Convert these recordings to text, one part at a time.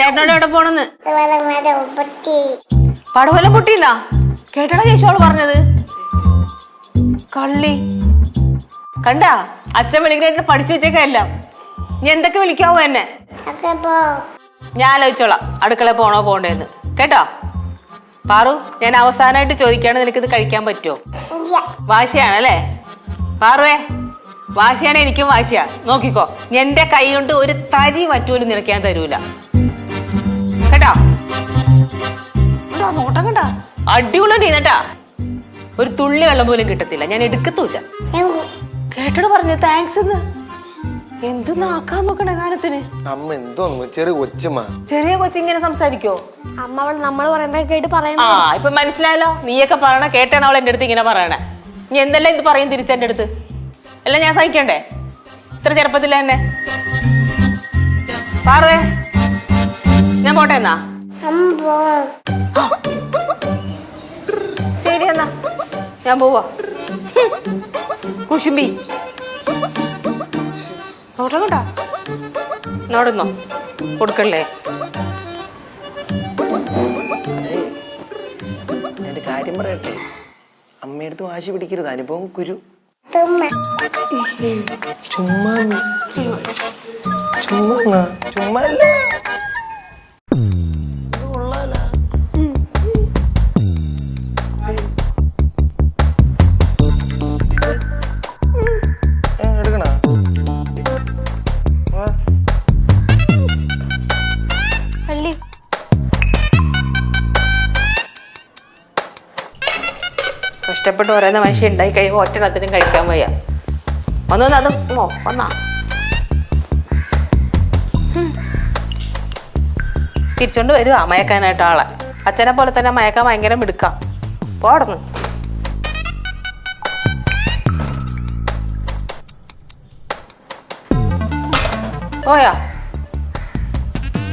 ചേട്ടനോട് എവിടെ പോണെന്ന്? പടവല പൊട്ടിന്നാ കേട്ടടാ കേശോൾ പറഞ്ഞത്. കള്ളി. കണ്ടാ? അച്ഛൻ വിളിക്കണായിട്ട് പഠിച്ചു വെച്ചേക്കെല്ലാം നീ എന്തൊക്കെ വിളിക്കാവോ എന്നെ? ഞാൻ ആലോചിച്ചോളാം അടുക്കള പോണോ പോണ്ടേന്ന്. കേട്ടോ? പാറു ഞാൻ അവസാനമായിട്ട് ചോദിക്കാണ് നിനക്കിത് കഴിക്കാൻ പറ്റുമോ വാശിയാണല്ലേ പാറുവേ വാശിയാണ് എനിക്കും വാശിയാ. നോക്കിക്കോ എന്റെ കൈ കൊണ്ട് ഒരു തരി മറ്റൂലും നിനക്ക് ഞാൻ തരൂല. നോട്ടം കണ്ട? അടിപൊളി നീന്നട്ടാ ഒരു തുള്ളി വെള്ളം പോലും കിട്ടത്തില്ല. ഞാൻ എടുക്കത്തുമില്ല. കേട്ടോട് പറഞ്ഞു താങ്ക്സ് എന്ന്. എന്ത് നാക്കാൻ നോക്കണ കാലത്തിന് അമ്മ എന്തോ ചെറിയ കൊച്ചുമ്മ. ചെറിയ കൊച്ചിങ്ങനെ സംസാരിക്കോ അമ്മ അവൾ നമ്മൾ പറയുന്നത് കേട്ട് ആ പറയുന്നത് ഇപ്പൊ മനസ്സിലായല്ലോ. നീയൊക്കെ പറയണ കേട്ടാണ് അവൾ എന്റെ അടുത്ത് ഇങ്ങനെ പറയണേ. നീ എന്തെല്ലാം ഇത് പറയും തിരിച്ചെന്റെ അടുത്ത്? എല്ലാം ഞാൻ സഹിക്കണ്ടേ? ഇത്ര ചെറുപ്പത്തില്ല എന്നെ. പാറേ. ഞാൻ പോട്ടെ എന്നാ. ശരി എന്നാ. ഞാൻ പോവാ. കുശുമ്പി നോട്ടം കണ്ടാ നോടുന്നോ. കൊടുക്കല്ലേ. എന്റെ കാര്യം പറയട്ടെ? അമ്മയടുത്ത് വാശി പിടിക്കരുത്. അനുഭവം കുരു. ചുമ്മാ ചുമ്മാ? ചുമ്മാ കഷ്ടപ്പെട്ട് പറയുന്ന മനുഷ്യ ഉണ്ടായി കഴിയുമ്പോൾ ഒറ്റണത്തിനും കഴിക്കാൻ വയ്യ. വന്നു വന്ന് ഓ വന്നാ. തിരിച്ചോണ്ട് വരുക മയക്കാനായിട്ട് ആളെ. അച്ഛനെ പോലെ തന്നെ മയക്കാൻ ഭയങ്കര മിടുക്കാം. പോടന്ന് ഓയാ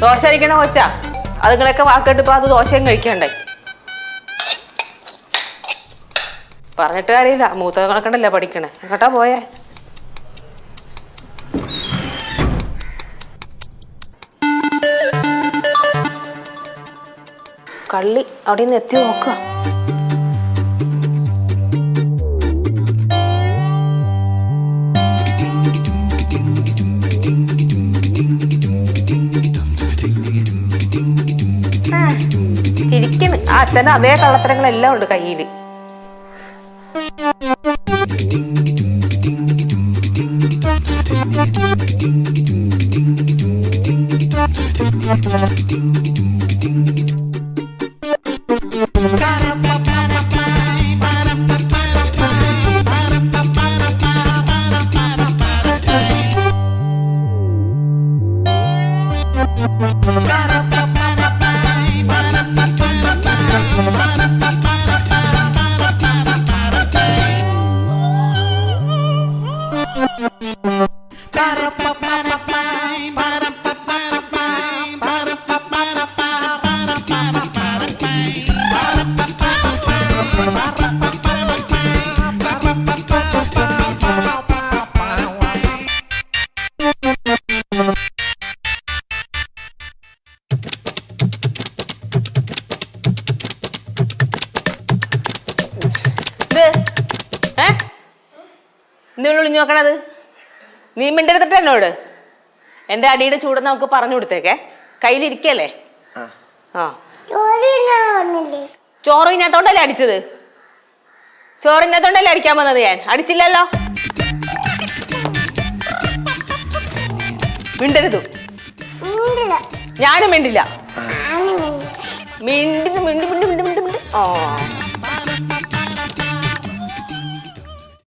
ദോശ അരിക്കണ കൊച്ചാ. അതുങ്ങളൊക്കെ വാക്കിട്ട് ഇപ്പൊ അത് ദോശയും കഴിക്കണ്ടേ? പറഞ്ഞിട്ട് കാര്യമില്ല. മൂത്ത കണക്കണ്ടല്ലേ പഠിക്കണേ. കേട്ടാ പോയേ? കള്ളി അവിടെ നിന്ന് എത്തി നോക്കുക ചിരിക്കുന്നു. ആ അച്ഛന്റെ അതേ കള്ളത്തരങ്ങളെല്ലാം ഉണ്ട് കയ്യിൽ Yeah. ഒളിഞ്ഞു നോക്കണത്? നീ മിണ്ടെടുത്തിട്ട് എന്നോട്? എന്റെ അടിയുടെ ചൂട് നമുക്ക് പറഞ്ഞു കൊടുത്തേക്കേ. കയ്യിലിരിക്കല്ലേ? ആ. ആ ചോറ് വന്നില്ലേ ചോറ് ഇതിനകത്തോണ്ടല്ലേ അടിച്ചത്? ചോറിനകത്തോണ്ടല്ലേ അടിക്കാൻ വന്നത് ഞാൻ? അടിച്ചില്ലല്ലോ? മിണ്ടരുത്. ഞാനും മിണ്ടില്ല. മിണ്ടി മിണ്ടി മിണ്ടി മിണ്ടി മിണ്ടി മിണ്ടി. ആ.